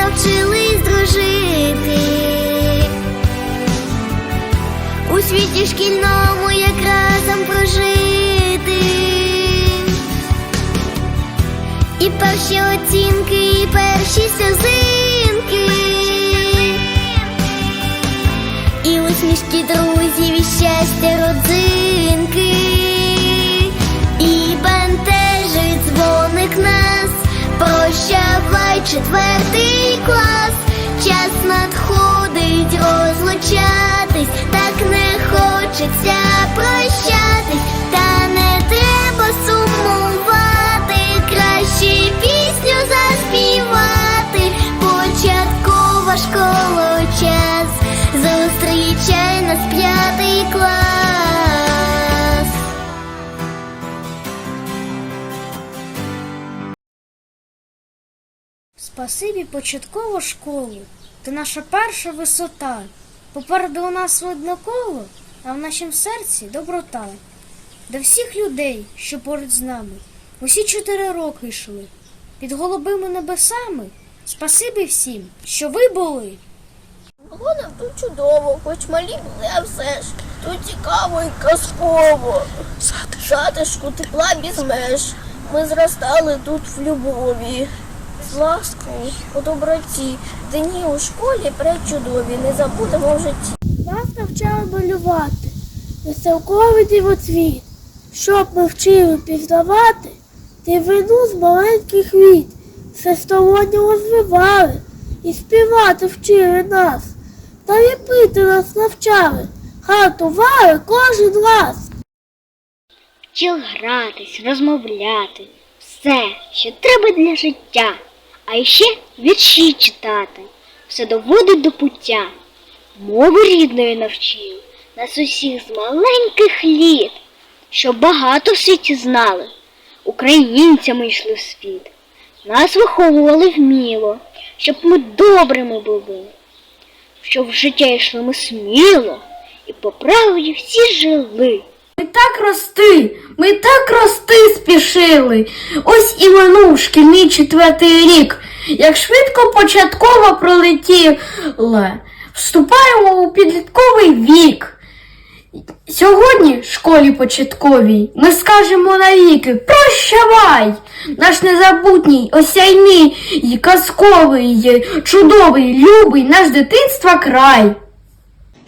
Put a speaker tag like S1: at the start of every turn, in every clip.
S1: навчились дружити. У світі шкільному як разом прожити. І перші оцінки, і перші сльозинки. І усмішки друзів, і щастя родзинки. Четвертий клас. Час надходить розлучатись, так не хочеться прощатись, та не треба
S2: Спасибі початкову школу. Ти наша перша висота. Попереду у нас видно коло, а в нашім серці доброта. До всіх людей, що поруч з нами, усі чотири роки йшли. Під голубими небесами. Спасибі всім, що ви були.
S3: Погода тут чудово, хоч малі були, а все ж. Тут цікаво і казково. Затишку тепла без меж. Ми зростали тут в любові. З ласкою у доброті. Дні у школі пречудові, не забудемо в житті.
S4: Нас навчали малювати, веселковий дивоцвіт, щоб ми вчили пізнавати дивину з маленьких від, всесторонньо розвивали і співати вчили нас, та ліпити нас навчали, хартували кожен раз.
S1: Вчив гратись, розмовляти, все, що треба для життя, а ще вірші читати, все доводить до пуття. Мови рідної навчив нас усіх з маленьких літ, щоб багато в світі знали, українцями йшли в світ. Нас виховували вміло, щоб ми добрими були, щоб в життя йшли ми сміло і по правді всі жили.
S5: Так рости, ми так рости спішили. Ось і минув шкільний четвертий рік. Як швидко початково пролетіла. Вступаємо у підлітковий вік. Сьогодні, в школі початковій, ми скажемо навіки прощавай! Наш незабутній, осяйний, казковий, чудовий, любий наш дитинства край.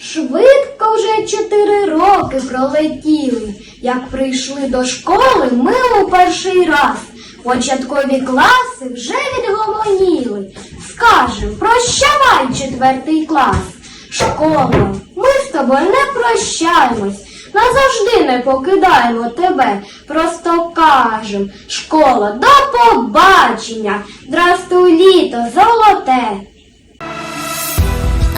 S6: Швидко вже чотири роки пролетіли. Як прийшли до школи, ми у перший раз. Початкові класи вже відгомоніли. Скажем, прощавай четвертий клас. Школа, ми з тобою не прощаємось. Назавжди не покидаємо тебе. Просто кажем, школа, до побачення. Здрастуй літо, золоте.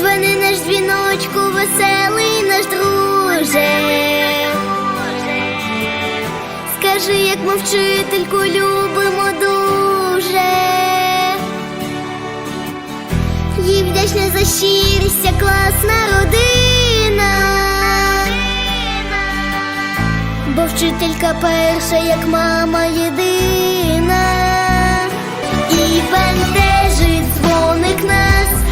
S1: Дзвони наш дзвіночку, веселий наш друже. Скажи, як ми вчительку любимо дуже. Їй вдячна за щирість, ця класна родина. Бо вчителька перша, як мама єдина. І бентежить дзвоник нас.